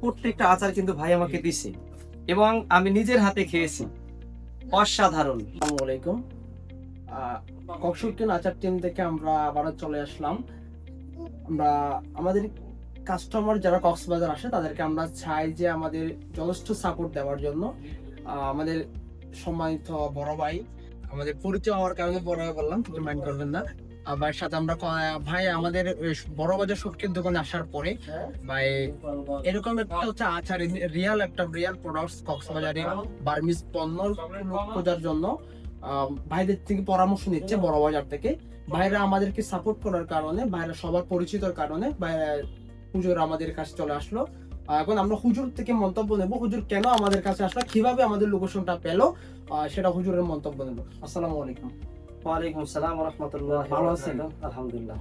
প্রত্যেকটা আচার কিন্তু ভাই আমাকে দিছে। এবং আমি নিজের হাতে খেয়েছি। অসাধারণ। আসসালামু আলাইকুম। ককশুটকিন আচার টিম থেকে আমরা আবারও চলে আসলাম। আমরা আমাদের কাস্টমার যারা কক্সবাজার আসে তাদেরকে আমরা চাই যে আমাদের যথেষ্ট সাপোর্ট দেওয়ার জন্য। আমাদের সম্মানিত বড় ভাই আমাদের পরিচয় হওয়ার কারণে বড় ভাই বললাম মাইন্ড করবেন না। ভাইয়ের সাথে আমরা ভাই, আমাদের বড় বাজার শুটকির দোকানে আসার পরে, ভাই, এরকম একটা হচ্ছে আচার রিয়াল একটা রিয়াল প্রোডাক্টস কক্সবাজারে বার্মিজ পণ্য খোঁজার জন্য ভাইদের থেকে পরামর্শ নিচ্ছে বড় বাজার থেকে। ভাইরা আমাদেরকে সাপোর্ট করার কারণে, ভাইরা সবার পরিচিতর কারণে ভাইরা হুজুর আমাদের কাছে চলে আসলো। এখন আমরা হুজুর থেকে মন্তব্য নেব। হুজুর কেন আমাদের কাছে আসলো? কীভাবে আমাদের লোকেশনটা পেল? সেটা হুজুরের মন্তব্য নেব। আসসালামু আলাইকুম। ওয়ালাইকুম সালাম রহমতুল্লাহ ভালো আছেন? আলহামদুলিল্লাহ।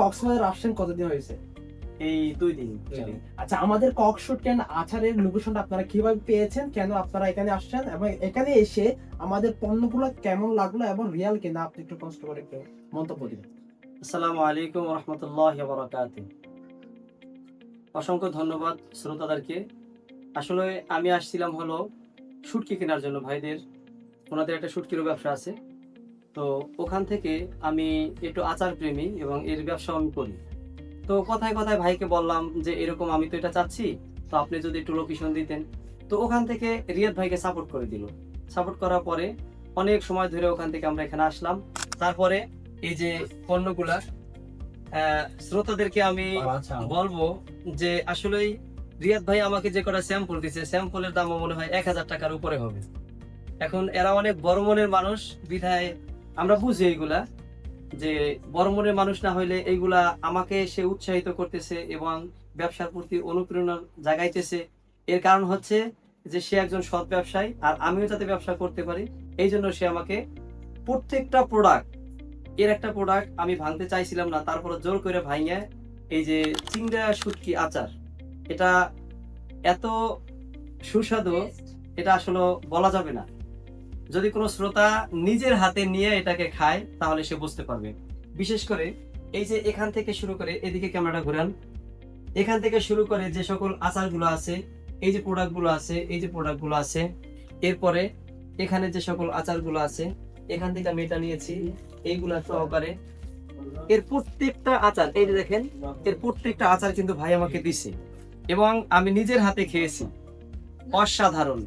কক্সবাজার আসছেন কতদিন হয়েছে? এই দুই দিন আচ্ছা আমাদের ককশুট আচারের লোকেশনটা আপনারা কীভাবে পেয়েছেন? কেন আপনারা এখানে আসছেন? এবং এখানে এসে আমাদের পণ্যগুলো কেমন লাগল এবং রিয়াল কিনা আপনি একটু কষ্ট করে একটু মন্তব্য দিবেন। আসসালামু আলাইকুম রহমতুল্লাহ বরাকাত অসংখ্য ধন্যবাদ শ্রোতাদেরকে। আসলে আমি আসছিলাম হলো শুটকি কেনার জন্য ভাইদের। ওনাদের একটা শুটকিরও ব্যবসা আছে। তো ওখান থেকে আমি একটু আচার প্রেমী এবং এর ব্যবসা আমি করি। তো কথায় কথায় ভাইকে বললাম যে এরকম আমি তো এটা চাচ্ছি তো আপনি যদি একটু লোকেশন দিতেন। তো ওখান থেকে রিয়াদ ভাইকে সাপোর্ট করে দিল। সাপোর্ট করার পরে অনেক সময় ধরে ওখান থেকে আমরা এখানে আসলাম। তারপরে এই যে পণ্যগুলা শ্রোতাদেরকে আমি বলব যে আসলেই রিয়াদ ভাই আমাকে যে কটা স্যাম্পল দিছে স্যাম্পলের দামও মনে হয় এক হাজার টাকার উপরে হবে। এখন এরা অনেক বড় মনের মানুষ বিধায় আমরা বুঝি এইগুলা, যে বড় মনের মানুষ না হইলে এইগুলা আমাকে সে উৎসাহিত করতেছে এবং ব্যবসার প্রতি অনুপ্রেরণা জাগাইতেছে। এর কারণ হচ্ছে যে সে একজন সৎ ব্যবসায়ী আর আমিও যাতে ব্যবসা করতে পারি এই জন্য সে আমাকে প্রত্যেকটা প্রোডাক্টের একটা প্রোডাক্ট আমি ভাঙতে চাইছিলাম না, তারপরে জোর করে ভাঙিয়ে এই যে চিংড়া, শুটকি, আচার, এটা এত সুস্বাদু, এটা আসলে বলা যাবে না। যদি কোনো শ্রোতা নিজের হাতে নিয়ে এটাকে খায়, তাহলে সে বুঝতে পারবে। বিশেষ করে এই যে এখান থেকে শুরু করে এদিকে ক্যামেরাটা ঘুরান। এখান থেকে শুরু করে যে সকল আচারগুলো আছে, এই যে প্রোডাক্টগুলো আছে, এই যে প্রোডাক্টগুলো আছে, এরপরে এখানে যে সকল আচারগুলো আছে, এখান থেকে আমি এটা নিয়েছি, এইগুলা সহকারে এর প্রত্যেকটা আচার, এই যে দেখেন, এর প্রত্যেকটা আচার কিন্তু ভাই আমাকে দিছে। এবং আমি নিজের হাতে খেয়েছি। অসাধারণ।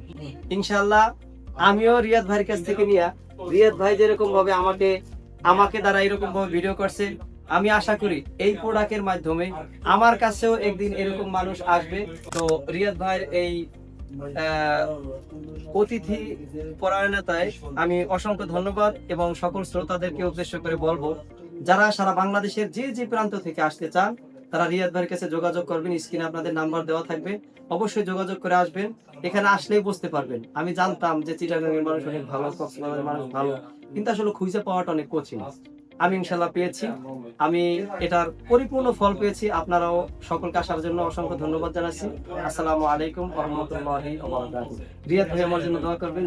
ইনশাল্লাহ আমিও রিয়াদ ভাইয়ের কাছ থেকে নিয়ে, রিয়াদ ভাই যেরকম ভাবে আমাকে আমাকে দ্বারা এরকম ভাবে ভিডিও করছে, আমি আশা করি এই প্রোডাক্টের মাধ্যমে আমার কাছেও একদিন এরকম মানুষ আসবে। তো রিয়াদ ভাইয়ের এই অতিথি পরায়ণতায় আমি অসংখ্য ধন্যবাদ এবং সকল শ্রোতাদেরকে উদ্দেশ্য করে বলব, যারা সারা বাংলাদেশের যে যে প্রান্ত থেকে আসতে চান তারা রিয়াদ ভাইয়ের কাছে যোগাযোগ করবেন, স্ক্রিনে আপনাদের নাম্বার দেওয়া থাকবে। অবশ্যই যোগাযোগ করে আসবেন, এখানে আসলেই বুঝতে পারবেন। আমি জানতাম যে চিটাগাংয়ের মানুষ অনেক ভালো, কক্সবাজারের মানুষ ভালো, কিন্তু আসলে খুঁজে পাওয়াটা অনেক কঠিন। আমি ইনশাল্লাহ পেয়েছি। আমি এটার পরিপূর্ণ ফল পেয়েছি। আপনারাও সকলকে আসার জন্য অসংখ্য ধন্যবাদ জানাচ্ছি। আসসালামু আলাইকুম রহমতুল্লাহি রিয়াদ ভাই আমার জন্য দোয়া করবেন।